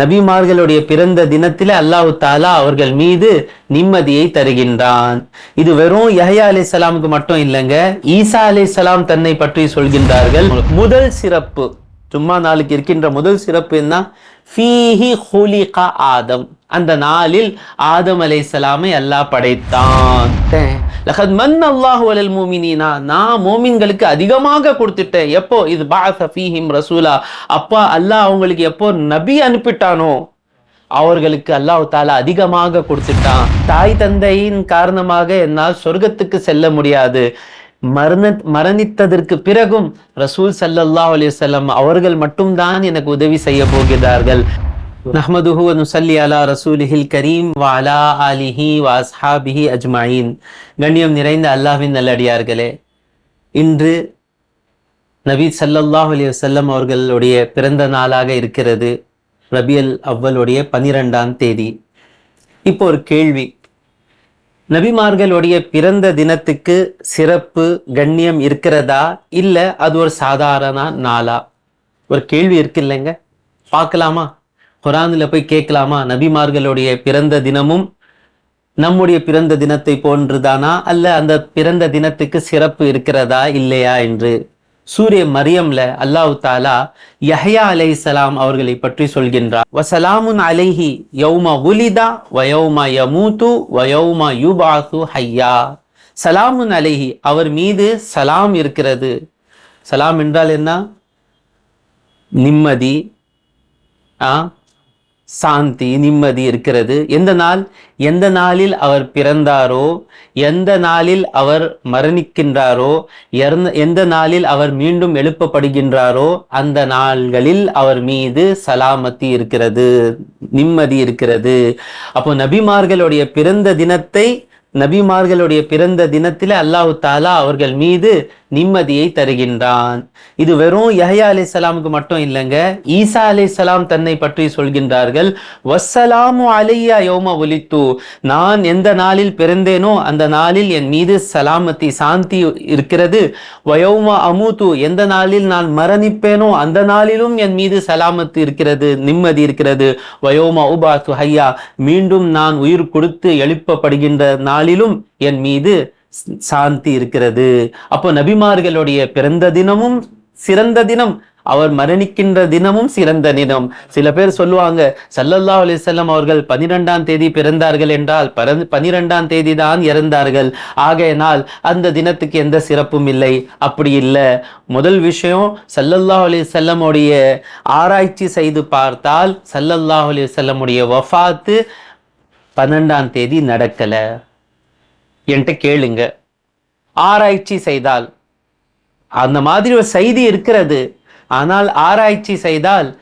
நபிமார்களுடைய பிறந்த தினத்தில அல்லாஹு தாலா அவர்கள் மீது நிம்மதியை தருகின்றான். இது வெறும் யஹயா அலி சலாமுக்கு மட்டும் இல்லைங்க ஈசா அலி சலாம் தன்னை பற்றி சொல்கின்றார்கள். முதல் சிறப்பு சும்மா நாளுக்கு இருக்கின்ற முதல் சிறப்பு என்ன? ஃபீஹி ஹுலிகா ஆதம். அந்த நாளில் ஆதம் அலை சலாமை அல்லாஹ் படைத்தான். லஹத் மன் அல்லாஹு அலல் மோமினா நான் மோமின்களுக்கு அதிகமாக கொடுத்துட்டேன். எப்போ? இது பாஸ ஃபீஹிம் ரசூலா. அப்பா அல்லாஹ் அவங்களுக்கு எப்போ நபி அனுப்பிட்டானோ அவர்களுக்கு அல்லாஹ் தாலா அதிகமாக கொடுத்துட்டான். தாய் தந்தையின் காரணமாக என்னால் சொர்க்கத்துக்கு செல்ல முடியாது. மரண மரணித்ததற்கு பிறகும் ரசூல் சல்லல்லா அலைஹி வஸல்லம் அவர்கள் மட்டும்தான் எனக்கு உதவி செய்ய போகிறார்கள். நஹமதுஹு நுசல்லி அலா ரசூலிஹில் கரீம் வாலா அலிஹி வாஸ்ஹாபிஹி அஜ்மாயின். கண்ணியம் நிறைந்த அல்லாஹின் நல்லடியார்களே இன்று நபி சல்லல்லாஹ் அலி வல்லம் அவர்களுடைய பிறந்த நாளாக இருக்கிறது. ரபியல் அவ்வளுடைய பனிரெண்டாம் தேதி. இப்போ ஒரு கேள்வி. நபிமார்களுடைய பிறந்த தினத்துக்கு சிறப்பு கண்ணியம் இருக்கிறதா? இல்லை அது ஒரு சாதாரண நாளா? ஒரு கேள்வி இருக்கு இல்லைங்க? பார்க்கலாமா? குரானில் போய் கேட்கலாமா? நபிமார்களுடைய பிறந்த தினமும் நம்முடைய பிறந்த தினத்தை போன்றுதானா? அல்ல அந்த பிறந்த தினத்துக்கு சிறப்பு இருக்கிறதா? இல்லையா? என்று சூரிய மரியம்ல அல்லாஹ் தாலா யஹையா அலை சலாம் அவர்களை பற்றி சொல்கின்றார். வசலாமுன் அலைஹி யௌமா உலிதா வயோமா யமூத்து வயௌம யுபாசு ஹையா. சலாமுன் அலைஹி அவர் மீது சலாம் இருக்கிறது. சலாம் என்றால் என்ன? நிம்மதி. ஆ? சாந்தி நிம்மதி இருக்கிறது. எந்த நாள்? எந்த நாளில் அவர் பிறந்தாரோ? எந்த நாளில் அவர் மரணிக்கின்றாரோ? எந்த எந்த நாளில் அவர் மீண்டும் எழுப்பப்படுகின்றாரோ? அந்த நாள்களில் அவர் மீது சலாமத்தி இருக்கிறது நிம்மதி இருக்கிறது. அப்போ நபிமார்களுடைய பிறந்த தினத்தை நபிமார்களுடைய பிறந்த தினத்தில் அல்லாஹு தாலா அவர்கள் மீது நிம்மதியை தருகின்றான். இது வெறும் யஹ்யா அலி சலாமுக்கு மட்டும் இல்லைங்க ஈசா அலி சலாம் தன்னை பற்றி சொல்கின்றார்கள். வஸ்ஸலாமு அலையா யோம ஒலித்து நான் எந்த நாளில் பிறந்தேனோ அந்த நாளில் என் மீது சலாமத்தி சாந்தி இருக்கிறது. வயோம அமுத்து எந்த நாளில் நான் மரணிப்பேனோ அந்த நாளிலும் என் மீது சலாமத்து இருக்கிறது நிம்மதி இருக்கிறது. வயோம உபாத்து ஹையா மீண்டும் நான் உயிர் கொடுத்து எழுப்பப்படுகின்ற நாளிலும் என் மீது சாந்தி இருக்கிறது. அப்போ நபிமார்களுடைய பிறந்த தினமும் சிறந்த தினம் அவர் மரணிக்கின்ற தினமும் சிறந்த தினம். சில பேர் சொல்லுவாங்க சல்லல்லா அலிசல்லம் அவர்கள் பனிரெண்டாம் தேதி பிறந்தார்கள் என்றால் பிறந் பனிரெண்டாம் தேதி தான் இறந்தார்கள். ஆகையினால் அந்த தினத்துக்கு எந்த சிறப்பும் இல்லை. அப்படி இல்லை. முதல் விஷயம் சல்லல்லா அலிசல்லமுடைய ஆராய்ச்சி செய்து பார்த்தால் சல்லல்லா அலிசல்லமுடைய வஃபாத்து பன்னெண்டாம் தேதி நடக்கலை. என்கிட்ட கேளுங்க. ஆராய்ச்சி செய்தால் அந்த மாதிரி ஒரு செய்தி இருக்கிறது. ஆனால் ஆராய்ச்சி செய்தால்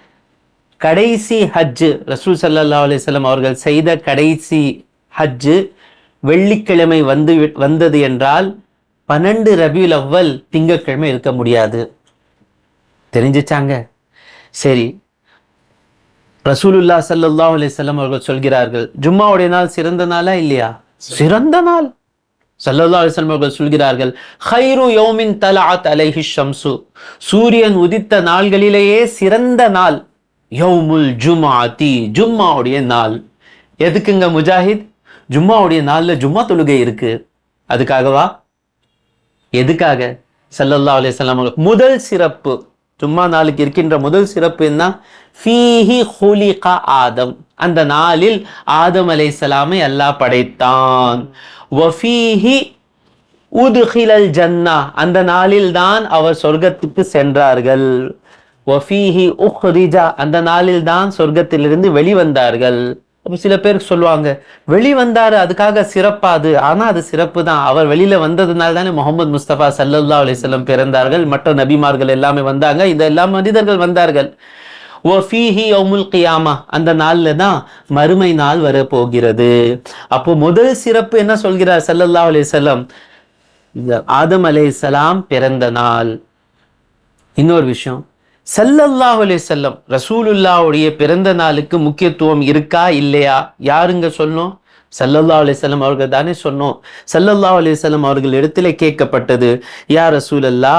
கடைசி ஹஜ்ஜு ரசூல் சல்லா அலிஸ்லாம் அவர்கள் செய்த கடைசி ஹஜ்ஜு வெள்ளிக்கிழமை வந்து வி- வந்தது என்றால் பன்னெண்டு ரபியுல் அவ்வல் திங்கட்கிழமை இருக்க முடியாது. தெரிஞ்சுச்சாங்க? சரி. ரசூலுல்லா ஸல்லல்லாஹு அலிஸ்லாம் அவர்கள் சொல்கிறார்கள் ஜும்மாவுடைய நாள் சிறந்த நாளா இல்லையா? சிறந்த நாள். சல்லல்லா அலைஹி அவர்கள் சொல்கிறார்கள் ஹைரு யோமின் தலாத் அலைஹி ஷம்சு. சூரியன் உதித்த நாள்களிலேயே சிறந்த நாள் யௌமுல் ஜுமாதி ஜும்மாவுடைய நாள். எதுக்குங்க முஜாஹித்? ஜும்மாவுடைய நாள்ல ஜும்மா தொழுகை இருக்கு. அதுக்காகவா? எதுக்காக? சல்லல்லா அலைஹி அவர்கள் முதல் சிறப்பு ஜும்மா நாளுக்கு இருக்கின்ற முதல் சிறப்பு என்ன? ஃபீஹி ஹுலிகா ஆதம். அந்த நாளில் ஆதம் அலைஹிஸ்ஸலாமை அல்லாஹ் படைத்தான். வஃபீஹி உதுகிலல் ஜன்னா. அந்த நாளில் தான் அவர் சொர்க்கத்துக்கு சென்றார்கள். வஃபீஹி உஹ்ரிஜா. அந்த நாளில் தான் சொர்க்கத்திலிருந்து வெளிவந்தார்கள். அப்போ சில பேருக்கு சொல்லுவாங்க வெளிவந்தார் அதுக்காக சிறப்பாது. ஆனால் அது சிறப்பு தான் அவர் வெளியில் வந்ததுனால தானே முகமது முஸ்தபா சல்லல்லா அலைஹி பிறந்தார்கள். மற்ற நபிமார்கள் எல்லாமே வந்தாங்க. இந்த எல்லா மனிதர்கள் வந்தார்கள். ஃபீஹி யௌமுல் கியாமா அந்த நாள்ல தான் மறுமை நாள் வரப்போகிறது. அப்போ முதல் சிறப்பு என்ன சொல்கிறார் சல்லல்லா அலைஹி வஸல்லம்? இந்த ஆதம் சலாம் பிறந்த நாள். இன்னொரு விஷயம் சல்லல்லாஹ் அலைஹி வஸல்லம் ரசூலுல்லாஹ்வுடைய பிறந்த நாளுக்கு முக்கியத்துவம் இருக்கா இல்லையா? யாருங்க சொன்னோம்? சல்லல்லா அலிசல்லம் அவர்கள் தானே சொன்னோம். சல்லல்லா அலிசல்லம் அவர்கள் இடத்துல கேட்கப்பட்டது யா ரசூலல்லா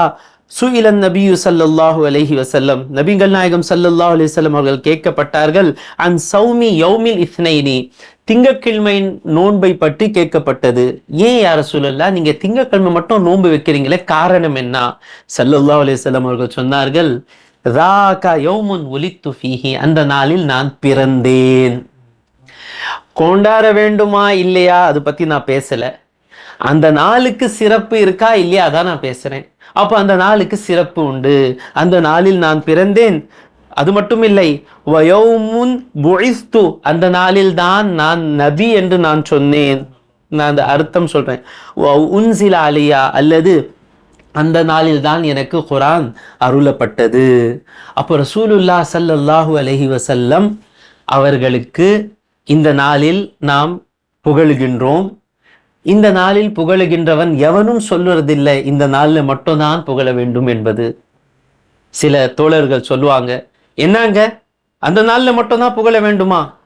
சுயிலன் நபியு சல்லல்லாஹு அலஹி வசல்லம் நபிகள் நாயகம் சல்லல்லாஹு அலைஹி வஸல்லம் அவர்கள் கேட்கப்பட்டார்கள் அன் சௌமி யௌமில் இஸ்னைனி திங்கக்கிழமை நோன்பை பற்றி கேட்கப்பட்டது. ஏன் யார சூழல்லா நீங்க திங்கக்கிழமை மட்டும் நோன்பு வைக்கிறீங்களே காரணம் என்ன? சல்லல்லாஹு அலைஹி வஸல்லம் அவர்கள் சொன்னார்கள் ராகா யௌமுன் ஒலித்து ஃபீஹி. அந்த நாளில் நான் பிறந்தேன். கொண்டாட வேண்டுமா இல்லையா? அது பத்தி நான் பேசல. அந்த நாளுக்கு சிறப்பு இருக்கா இல்லையா? அதான் நான் பேசுறேன். அப்போ அந்த நாளுக்கு சிறப்பு உண்டு. அந்த நாளில் நான் பிறந்தேன். அது மட்டும் இல்லை வயோமுன் புழிஸ்து அந்த நாளில் தான் நான் நபி என்று நான் சொன்னேன். நான் அந்த அர்த்தம் சொல்கிறேன் உன்சில அலியா அல்லது அந்த நாளில் தான் எனக்கு குரான் அருளப்பட்டது. அப்போ ரசூலுல்லா சல்லல்லாஹு அலஹி வசல்லம் அவர்களுக்கு இந்த நாளில் நாம் புகழுகின்றோம். இந்த நாளில் புகழுகின்றவன் எவனும் சொல்வதில்லை இந்த நாளில் மட்டும்தான் புகழ வேண்டும் என்பது. சில தோழர்கள் சொல்லுவாங்க என்னங்க அந்த நாளில் மட்டும்தான் புகழ வேண்டுமா?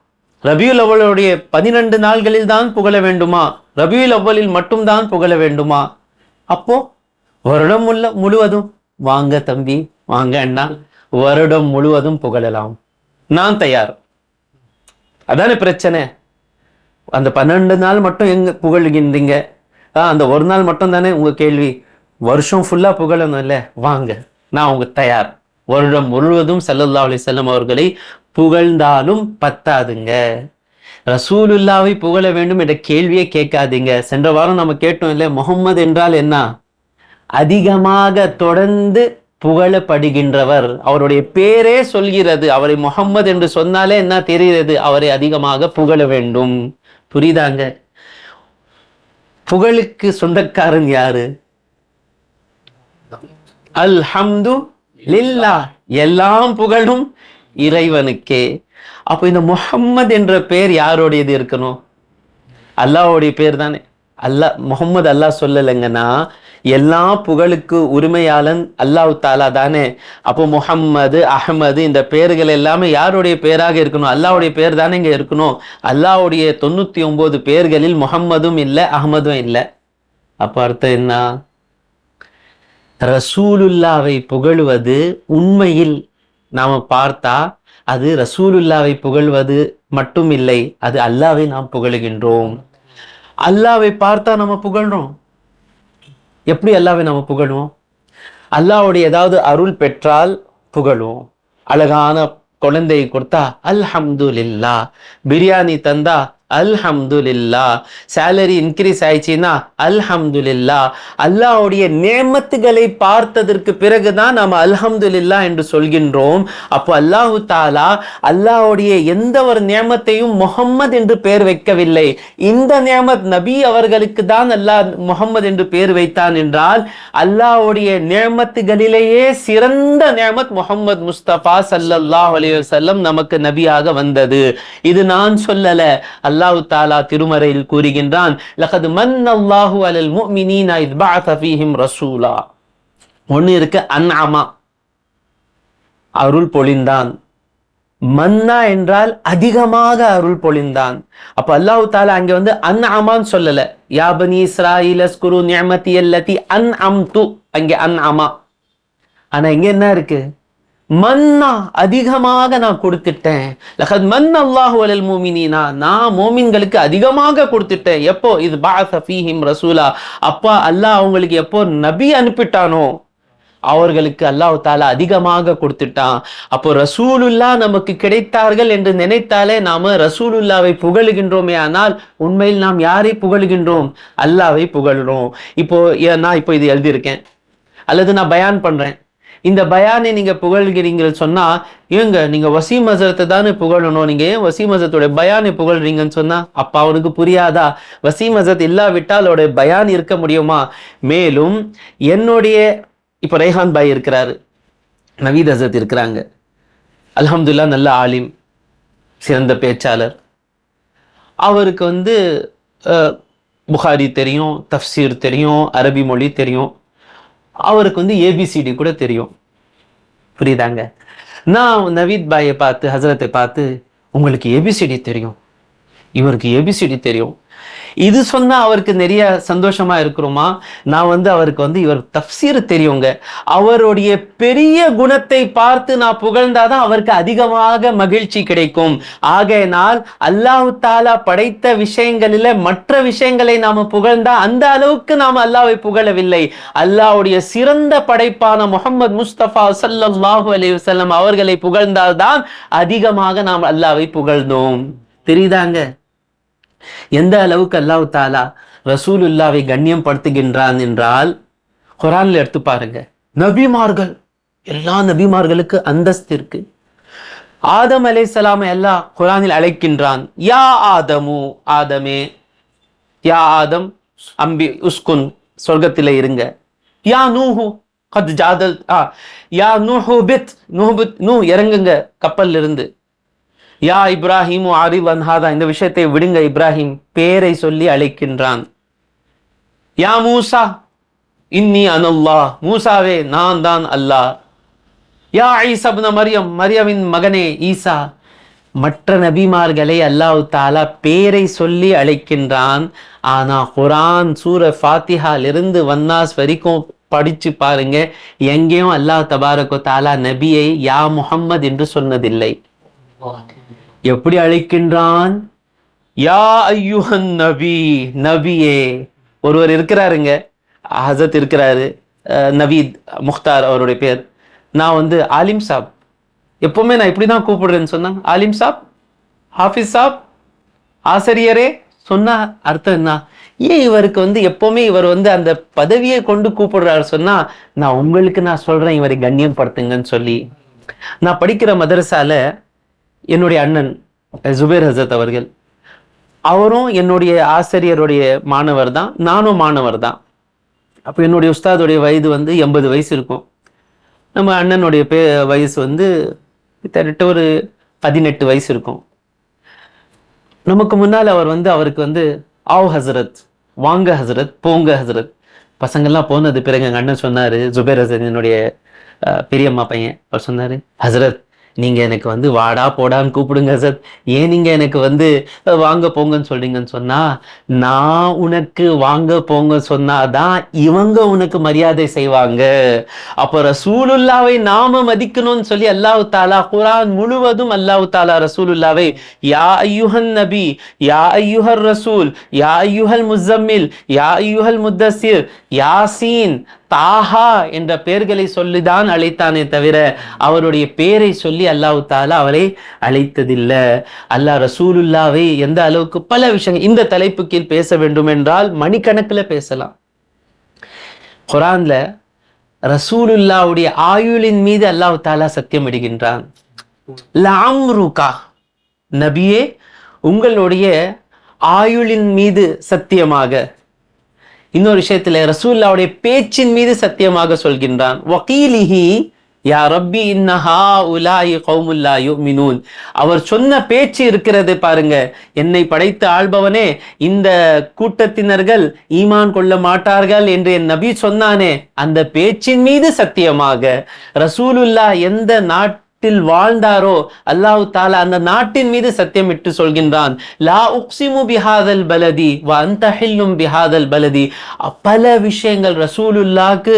ரபியுல் அவளுடைய பதினெண்டு நாள்களில் தான் புகழ வேண்டுமா? ரபியுல் அவ்வளில் மட்டும்தான் புகழ வேண்டுமா? அப்போ வருடம் உள்ள முழுவதும் வாங்க தம்பி வாங்க அண்ணா வருடம் முழுவதும் புகழலாம். நான் தயார். அதானே பிரச்சனை? அந்த பன்னெண்டு நாள் மட்டும் எங்கே புகழ்கின்றீங்க ஆ அந்த ஒரு நாள் மட்டும் தானே உங்கள் கேள்வி? வருஷம் ஃபுல்லாக புகழணும் இல்லை வாங்க நான் உங்கள் தயார். வருடம் முழுவதும் சல்லல்லா அலி செல்லம் அவர்களை புகழ்ந்தாலும் பத்தாதுங்க. ரசூலுல்லாவை புகழ வேண்டும் என்ற கேள்வியே கேட்காதீங்க. சென்ற வாரம் நம்ம கேட்டோம் இல்லை முகம்மது என்றால் என்ன? அதிகமாக தொடர்ந்து புகழப்படுகின்றவர். அவருடைய பேரே சொல்கிறது. அவரை முகம்மது என்று சொன்னாலே என்ன தெரிகிறது? அவரை அதிகமாக புகழ வேண்டும். புரியுதாங்க? புகழுக்கு சொந்தக்காரன் யாரு? அல்ஹம்து லில்லா எல்லாம் புகழும் இறைவனுக்கே. அப்போ இந்த முகம்மது என்ற பெயர் யாருடையது இருக்கணும்? அல்லாவுடைய பேர் தானே. அல்லாஹ் முகம்மது அல்லாஹ் சொல்லலைங்கன்னா எல்லா புகழுக்கு உரிமையாளன் அல்லாஹ் தாலா தானே. அப்போ முஹம்மது அஹமது இந்த பேர்கள் எல்லாமே யாருடைய பெயராக இருக்கணும்? அல்லாஹ்வுடைய பேர் தானே இங்கே இருக்கணும். அல்லாஹ்வுடைய தொண்ணூத்தி ஒன்பது பேர்களில் முஹம்மதும் இல்லை அகமதும் இல்லை. அப்போ அர்த்தம் என்ன? ரசூலுல்லாவை புகழ்வது உண்மையில் நாம் பார்த்தா அது ரசூலுல்லாவை புகழ்வது மட்டும் இல்லை அது அல்லாவை நாம் புகழுகின்றோம். அல்லாவை பார்த்தா நம்ம புகழ்றோம். எப்படி அல்லாவை நம்ம புகழும் அல்லாவுடைய ஏதாவது அருள் பெற்றால் புகழும் அழகான குழந்தையை கொடுத்தா அல்ஹம்துலில்லா பிரியாணி தந்தா அல்ஹம்துலில்லா. சேலரி இன்க்ரீஸ் ஆயிடுச்சுன்னா அல்ஹம்துலில்லா. அல்லாவுடைய நேமத்துகளை பார்த்ததற்கு பிறகுதான் நாம் அல்ஹம்துலில்லா என்று சொல்கின்றோம். அப்போ அல்லாஹு தாலா அல்லாவுடைய எந்த ஒரு நேமத்தையும் முகம்மது என்று பெயர் வைக்கவில்லை. இந்த நேமத் நபி அவர்களுக்கு தான் அல்லாஹ் முகம்மது என்று பெயர் வைத்தான் என்றால் அல்லாவுடைய நேமத்துகளிலேயே சிறந்த நேமத் முகம்மது முஸ்தபா சல்லல்லாஹ் அலைஹி நமக்கு நபியாக வந்தது. இது நான் சொல்லல. அல்லாஹு தாலா திருமறையில் கூறுகின்றான் லகது மன் அல்லாஹு அலல் முஃமினீன இத் பஅஸ ஃபீஹிம் ரசூலா. ஒன்னு இருக்கு அன்அமா. அருள் பொழிந்தான். மன்னா என்றால் அதிகமாக அருள் பொழிந்தான். அப்ப அல்லாஹு தாலா அங்க வந்து அன் அமான்னு சொல்லல யாபனி இஸ்ராயில் அஸ்குரு நியமதி அல்லதி அன் அம் து அங்கே அன் அமா ஆனா இங்க என்ன இருக்கு? மன்னா அதிகமாக நான் கொடுத்துட்டேன். லஹத் மன் அல்லாஹு அலல் மூமினா நான் மோமின்களுக்கு அதிகமாக கொடுத்துட்டேன். எப்போ? இது பாச ஃபீஹிம் ரசூலா. அப்பா அல்லாஹ் அவங்களுக்கு எப்போ நபி அனுப்பிட்டானோ அவர்களுக்கு அல்லாஹ் தாலா அதிகமாக கொடுத்துட்டான். அப்போ ரசூலுல்லா நமக்கு கிடைத்தார்கள் என்று நினைத்தாலே நாம ரசூலுல்லாவை புகழுகின்றோமே. ஆனால் உண்மையில் நாம் யாரை புகழுகின்றோம்? அல்லாவை புகழ்கிறோம் இப்போ ஏ- நான் இப்போ இது எழுதியிருக்கேன். அல்லது நான் பயான் பண்றேன். இந்த பயானை நீங்கள் புகழ்கிறீங்க சொன்னால் ஏங்க நீங்கள் வசீம் ஹசரத்தை தானே புகழணும்? நீங்கள் ஏன் வசீம் ஹசரத்தோட பயானை புகழ்றீங்கன்னு சொன்னால் அப்போ அவனுக்கு புரியாதா? வசீம் ஹசரத் இல்லாவிட்டால் அவருடைய பயான் இருக்க முடியுமா? மேலும் என்னுடைய இப்போ ரேஹான் பாய் இருக்கிறாரு. நவீத் ஹசரத் இருக்கிறாங்க. அலமதுல்லா நல்ல ஆலிம் சிறந்த பேச்சாளர். அவருக்கு வந்து புகாரி தெரியும் தஃப்சீர் தெரியும் அரபி மொழி தெரியும். அவருக்கு வந்து ஏபிசிடி கூட தெரியும். புரியுதாங்க? நான் நவீத் பாயை பார்த்து ஹசரத்தை பார்த்து உங்களுக்கு ஏபிசிடி தெரியும். இவருக்கு ஏபிசிடி தெரியும். இது சொன்னா அவருக்கு நிறைய சந்தோஷமா இருக்கிறோமா நான் வந்து அவருக்கு வந்து இவர் தப்சீர் தெரியுங்க. அவருடைய பெரிய குணத்தை பார்த்து நான் புகழ்ந்தாதான் அவருக்கு அதிகமாக மகிழ்ச்சி கிடைக்கும். ஆகையினால் அல்லாஹு தாலா படைத்த விஷயங்களில மற்ற விஷயங்களை நாம் புகழ்ந்தா அந்த அளவுக்கு நாம் அல்லாவை புகழவில்லை. அல்லாஹ்வுடைய சிறந்த படைப்பான முகமது முஸ்தபா சல்லாஹூ அலி வஸல்லம் அவர்களை புகழ்ந்தால்தான் அதிகமாக நாம் அல்லாவை புகழ்ந்தோம். தெரியுதாங்க? எந்த அளவுக்கு அல்லாஹ் தாலா ரசூலுல்லாவை கண்ணியம் படுத்துகின்றான் என்றால் குரான்ல எடுத்து பாருங்க. நபிமார்கள் எல்லா நபிமார்களுக்கு அந்தஸ்து இருக்கு. ஆதம் அலை சலாம எல்லாம் குரானில் அழைக்கின்றான் யா ஆதமு ஆதமே யா ஆதம் அம்பி உஸ்குன் சொர்க்கத்தில் இருங்க. யா நூஹு கத் ஜாதல் யா நூஹு பித் நூஹு பித் நூ இறங்குங்க கப்பல்ல இருந்து யா இப்ராஹிம் ஆரில் அன்ஹாதா இந்த விஷயத்தை விடுங்க இப்ராஹிம் பேரை சொல்லி அழைக்கின்றான். யா மூசா இன்னி அனல்லாஹ் மூசாவே நான் தான் அல்லாஹ். யா ஐசப்ன மரியம் மரியமின் மகனே ஈசா மற்ற நபிமார்களை அல்லாஹ் தாலா பேரை சொல்லி அழைக்கின்றான். ஆனா குரான் சூர ஃபாத்திஹாலிருந்து வன்னாஸ் வரைக்கும் படிச்சு பாருங்க எங்கேயும் அல்லாஹ் தபாரகோ தாலா நபியை யா முஹம்மது என்று சொன்னதில்லை. எப்படி அழைக்கின்றான்? யா ஐயுஹன் நபி நபியே. ஒருவர் இருக்கிறாருங்க. ஹசத் இருக்கிறாரு. நவீத் முக்தார் அவருடைய பேர். நான் வந்து ஆலிம் சாப். எப்போவுமே நான் இப்படி தான் கூப்பிடுறேன்னு சொன்னாங்க ஆலிம் சாப் ஹாஃபிஸ் சாப் ஆசிரியரே சொன்னால் அர்த்தம் என்ன? ஏன் இவருக்கு வந்து எப்போவுமே இவர் வந்து அந்த பதவியை கொண்டு கூப்பிடுறாரு சொன்னால் நான் உங்களுக்கு நான் சொல்கிறேன் இவரை கண்ணியம் படுத்துங்கன்னு சொல்லி. நான் படிக்கிற மதரசால என்னுடைய அண்ணன் ஜுபேர் ஹசத் அவர்கள். அவரும் என்னுடைய ஆசிரியருடைய மாணவர் தான் நானும் மாணவர் தான். அப்போ என்னுடைய உஸ்தாதுடைய வயது வந்து எண்பது வயசு இருக்கும். நம்ம அண்ணனுடைய பே வயசு வந்து கிட்டத்தட்ட ஒரு பதினெட்டு வயசு இருக்கும். நமக்கு முன்னால் அவர் வந்து அவருக்கு வந்து ஆவ் ஹசரத் வாங்க ஹசரத் போங்க ஹசரத். பசங்கள்லாம் போனது பிறகு எங்கள் அண்ணன் சொன்னார் ஜுபேர் ஹசரத் என்னுடைய பெரியம்மா பையன். அவர் சொன்னார் ஹசரத் நீங்கள் எனக்கு வந்து வாடா போடான்னு கூப்பிடுங்க சத் ஏன் நீங்கள் எனக்கு வந்து வாங்க போங்கன்னு சொல்றீங்கன்னு சொன்னா நான் உனக்கு வாங்க போங்க சொன்னாதான் இவங்க உனக்கு மரியாதை செய்வாங்க. அப்போ ரசூலுல்லாவை நாம மதிக்கணும்னு சொல்லி அல்லாஹு தாலா குரான் முழுவதும் அல்லாஹ் தாலா ரசூலுல்லாவை யா ஐயுஹன் நபி யா ஐயுஹர் ரசூல் யா ஐயுஹல் முசம்மில் யா ஐயுஹல் முத்தசிர் யாசீன் தாஹா என்ற பெயர்களை சொல்லிதான் அழைத்தானே தவிர அவருடைய பேரை சொல்லி அல்லாஹ் தாலா அவரை அழைத்ததில்லை. அல்லாஹ் ரசூலுல்லாவை எந்த அளவுக்கு பல விஷயங்கள் இந்த தலைப்பு கீழ் பேச வேண்டும் என்றால் மணிக்கணக்கில் பேசலாம். குரான்ல ரசூலுல்லாவுடைய ஆயுளின் மீது அல்லாஹு தாலா சத்தியம் இடுகின்றான் லாம்ருகா நபியே உங்களுடைய ஆயுளின் மீது சத்தியமாக இன்னொரு விஷயத்துல ரசூல்லாவுடைய பேச்சின் மீது சத்தியமாக சொல்கின்றான். வக்கீலிஹி யா ரப்பி இன்னஹா உலாயி கௌமுல்லா யுமினூன். அவர் சொன்ன பேச்சு இருக்கிறது பாருங்க. என்னை படைத்து ஆள்பவனே இந்த கூட்டத்தினர்கள் ஈமான் கொள்ள மாட்டார்கள் என்று என் நபி சொன்னானே. அந்த பேச்சின் மீது சத்தியமாக ரசூலுல்லா எந்த நாட் நாட்டில் வாழ்ந்தாரோ? அல்லாஹு தாலா அந்த நாட்டின் மீது சத்தியமிட்டு சொல்கின்றான். லா உக்சிமு பிஹாதல் பலதி வ அந்தஹில்லும் பிஹாதல் பலதி. பல விஷயங்கள் ரசூலுல்லாக்கு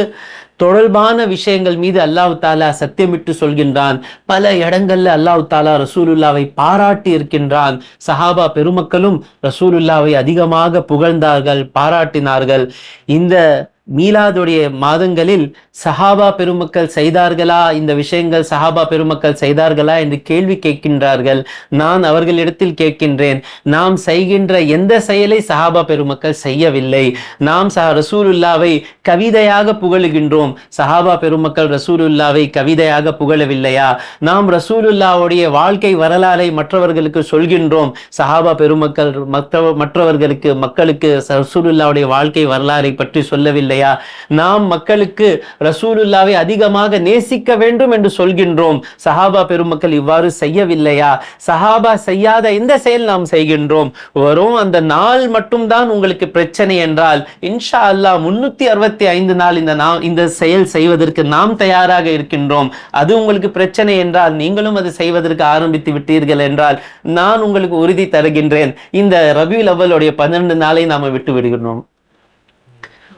தொடர்பான விஷயங்கள் மீது அல்லாஹு தாலா சத்தியமிட்டு சொல்கின்றான். பல இடங்கள்ல அல்லாஹ் தாலா ரசூலுல்லாவை பாராட்டி இருக்கின்றான். சஹாபா பெருமக்களும் ரசூலுல்லாவை அதிகமாக புகழ்ந்தார்கள் பாராட்டினார்கள். இந்த மீலாதுடைய மாதங்களில் சஹாபா பெருமக்கள் செய்தார்களா? இந்த விஷயங்கள் சஹாபா பெருமக்கள் செய்தார்களா? என்று கேள்வி கேட்கின்றார்கள். நான் அவர்களிடத்தில் கேட்கின்றேன். நாம் செய்கின்ற எந்த செயலை சஹாபா பெருமக்கள் செய்யவில்லை. நாம் சஹ ரசூலுல்லாவை கவிதையாக புகழுகின்றோம். சஹாபா பெருமக்கள் ரசூலுல்லாவை கவிதையாக புகழவில்லையா? நாம் ரசூலுல்லாவுடைய வாழ்க்கை வரலாறை மற்றவர்களுக்கு சொல்கின்றோம். சஹாபா பெருமக்கள் மற்ற மற்றவர்களுக்கு மக்களுக்கு ரசூலுல்லாவுடைய வாழ்க்கை வரலாறை பற்றி சொல்லவில்லை. இல்லையா? நாம் மக்களுக்கு ரசூலுல்லாவை அதிகமாக நேசிக்க வேண்டும் என்று சொல்கின்றோம். சஹாபா பெருமக்கள் இவ்வாறு செய்யவில்லையா? சஹாபா செய்யாத எந்த செயல் நாம் செய்கின்றோம். வரும் அந்த நாள் மட்டும்தான் உங்களுக்கு பிரச்சனை என்றால் இன்ஷா அல்லாஹ் முன்னூத்தி அறுபத்தி ஐந்து நாள் இந்த நாம் இந்த செயல் செய்வதற்கு நாம் தயாராக இருக்கின்றோம். அது உங்களுக்கு பிரச்சனை என்றால் நீங்களும் அது செய்வதற்கு ஆரம்பித்து விட்டீர்கள் என்றால் நான் உங்களுக்கு உறுதி தருகின்றேன். இந்த ரபியுல் அவ்வளுடைய பன்னெண்டு நாளை நாம விட்டு விடுகிறோம்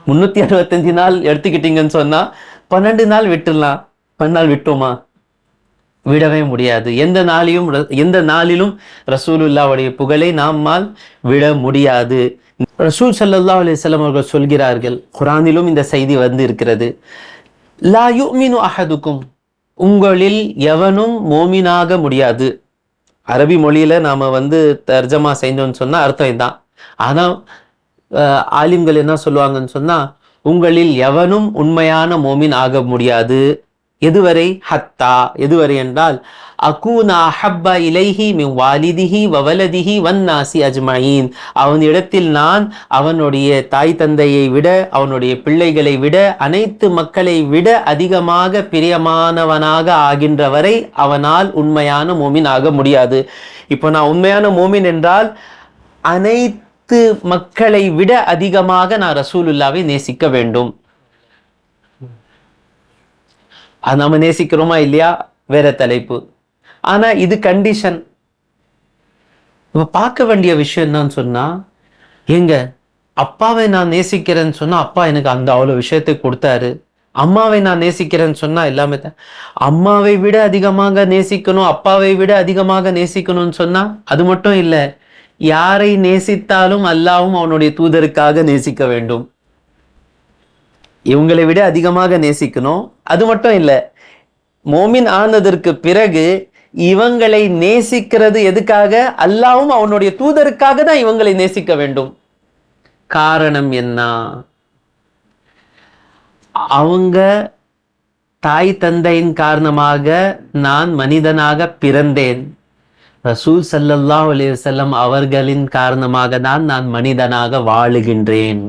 முன்னூத்தி அறுபத்தஞ்சு நாள் எடுத்துக்கிட்டீங்கன்னு சொன்னா பன்னெண்டு நாள் விட்டுடலாம். பன்னெண்டு நாள் விட்டோமா? விடவே முடியாது. எந்த நாளையும் எந்த நாளிலும் ரசூலுல்லாவுடைய புகழை நம்மால் விட முடியாது. ரசூல் சல்லா அலைஹி வஸல்லம் அவர்கள் சொல்கிறார்கள் குரானிலும் இந்த செய்தி வந்து இருக்கிறது லா யூமினு அஹதுக்கும் உங்களில் எவனும் மோமினாக முடியாது. அரபி மொழியில நாம வந்து தர்ஜமா செஞ்சோம்னு சொன்னால் அர்த்தம் தான் ஆனால் ஆலிம்கள் என்ன சொல்லுவாங்கன்னு சொன்னால் உங்களில் எவனும் உண்மையான மோமின் ஆக முடியாது. எதுவரை? ஹத்தா. எதுவரை என்றால் அகூனா ஹப்பா இலைஹி மின் வாலிதிஹி வவலதிஹி வன்னாசி அஜ்மயின். அவன் இடத்தில் நான் அவனுடைய தாய் தந்தையை விட அவனுடைய பிள்ளைகளை விட அனைத்து மக்களை விட அதிகமாக பிரியமானவனாக ஆகின்ற வரை அவனால் உண்மையான மோமின் ஆக முடியாது. இப்போ நான் உண்மையான மோமின் என்றால் அனைத்து மக்களை விட அதிகமாக நான் ரசூலுல்லாவை நேசிக்க வேண்டும். அது நம்ம நேசிக்கிறோமா இல்லையா? வேற தலைப்பு. ஆனா இது கண்டிஷன் நம்ம பார்க்க வேண்டிய விஷயம் என்னன்னு சொன்னா ஏங்க அப்பாவை நான் நேசிக்கிறேன்னு சொன்னா அப்பா எனக்கு அந்த அவ்வளவு விஷயத்தை கொடுத்தாரு. அம்மாவை நான் நேசிக்கிறேன்னு சொன்னா எல்லாமே தான் அம்மாவை விட அதிகமாக நேசிக்கணும் அப்பாவை விட அதிகமாக நேசிக்கணும்னு சொன்னா அது மட்டும் இல்லை. யாரை நேசித்தாலும் அல்லாவும் அவனுடைய தூதருக்காக நேசிக்க வேண்டும். இவங்களை விட அதிகமாக நேசிக்கணும். அது மட்டும் இல்லை மோமின் ஆனதற்கு பிறகு இவங்களை நேசிக்கிறது எதுக்காக? அல்லாவும் அவனுடைய தூதருக்காக தான் இவங்களை நேசிக்க வேண்டும். காரணம் என்ன? அவங்க தாய் தந்தையின் காரணமாக நான் மனிதனாக பிறந்தேன். ரசூல் சல்லல்லா அலைஹி வஸல்லம் அவர்களின் காரணமாக தான் நான் மனிதனாக வாழுகின்றேன்.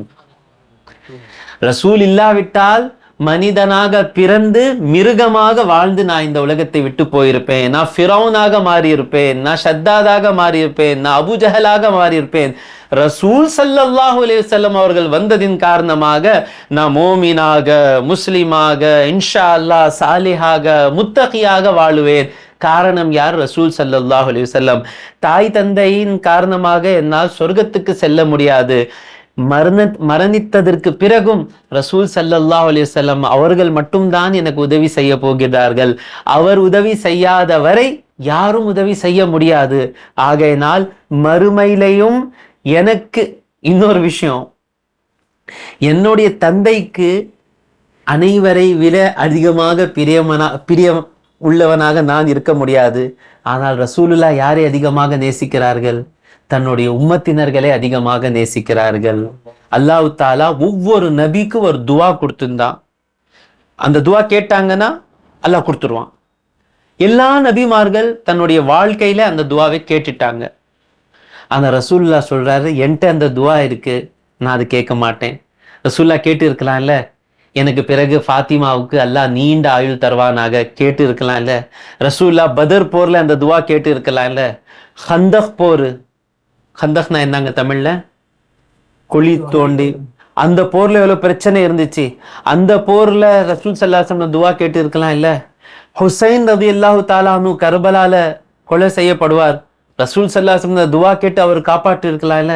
ரசூல் இல்லாவிட்டால் மனிதனாக பிறந்து மிருகமாக வாழ்ந்து நான் இந்த உலகத்தை விட்டு போயிருப்பேன். நான் ஃபிரௌனாக மாறியிருப்பேன். நான் ஷத்தாதாக மாறியிருப்பேன். நான் அபுஜஹலாக மாறியிருப்பேன். ரசூல் ஸல்லல்லாஹு அலைஹி அவர்கள் வந்ததின் காரணமாக நான் மோமினாக முஸ்லீமாக இன்ஷா அல்லாஹ் சாலிஹாக முத்தகியாக வாழுவேன். காரணம் யார்? ரசூல் சல்லாஹ் அலைஹி செல்லம் தாய் தந்தையின் காரணமாக என்னால் சொர்க்கத்துக்கு செல்ல முடியாது. மரண மரணித்ததற்கு பிறகும் ரசூல் சல்லல்லாஹ் அலிசல்லம் அவர்கள் மட்டும்தான் எனக்கு உதவி செய்ய போகிறார்கள். அவர் உதவி செய்யாத வரை யாரும் உதவி செய்ய முடியாது. ஆகையினால் மறுமையிலையும் எனக்கு இன்னொரு விஷயம். என்னுடைய தந்தைக்கு அனைவரை விட அதிகமாக பிரியமனா பிரியம் உள்ளவனாக நான் இருக்க முடியாது. ஆனால் ரசூலுல்லா யாரை அதிகமாக நேசிக்கிறார்கள்? தன்னுடைய உம்மத்தினர்களை அதிகமாக நேசிக்கிறார்கள். அல்லாஹு தாலா ஒவ்வொரு நபிக்கும் ஒரு துவா கொடுத்துருந்தான். அந்த துவா கேட்டாங்கன்னா அல்லாஹ் கொடுத்துருவான். எல்லா நபிமார்கள் தன்னுடைய வாழ்க்கையில அந்த துவாவை கேட்டுட்டாங்க. ஆனால் ரசூல்லா சொல்றாரு என்கிட்ட அந்த துவா இருக்கு. நான் அது கேட்க மாட்டேன். ரசூல்லா கேட்டு இருக்கலாம்ல எனக்கு பிறகு ஃபாத்திமாவுக்கு அல்லாஹ் நீண்ட ஆயுள் தருவானாக கேட்டு இருக்கலாம் இல்லை ரசூல்லா பதர் போரில் அந்த துவா கேட்டு இருக்கலாம் இல்லை ஹந்தக் போர். ஹந்தக்னா என்னங்க தமிழில்? குழி தோண்டி. அந்த போரில் எவ்வளோ பிரச்சனை இருந்துச்சு. அந்த போரில் ரசூல் சல்லாசம் துவா கேட்டு இருக்கலாம் இல்லை ஹுசைன் ரதி அல்லாஹு தாலானு கர்பலால கொலை செய்யப்படுவார். ரசூல் சல்லாசம் துவா கேட்டு அவர் காப்பாற்றி இருக்கலாம்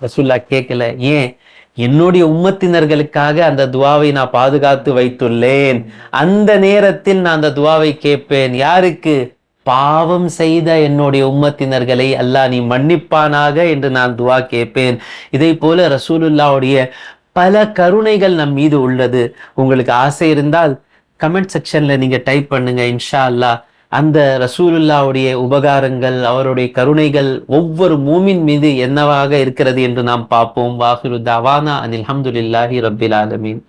ரசூல்லா கேட்கல. ஏன்? என்னுடைய உம்மத்தினர்களுக்காக அந்த துவாவை நான் பாதுகாத்து வைத்துள்ளேன். அந்த நேரத்தில் நான் அந்த துவாவை கேட்பேன். யாருக்கு? பாவம் செய்த என்னுடைய உம்மத்தினர்களை அல்லாஹ் நீ மன்னிப்பானாக என்று நான் துவா கேட்பேன். இதை போல ரசூலுல்லாவுடைய பல கருணைகள் நம் மீது உள்ளது. உங்களுக்கு ஆசை இருந்தால் கமெண்ட் செக்ஷனில் நீங்கள் டைப் பண்ணுங்கள் இன்ஷா அல்லாஹ். அந்த ரசூலுல்லாவுடைய உபகாரங்கள் அவருடைய கருணைகள் ஒவ்வொரு மூமின் மீது என்னவாக இருக்கிறது என்று நாம் பார்ப்போம். வாஹிரு தவானா அனில் அல்ஹம்துலில்லாஹி ரபில் ஆலமீன்.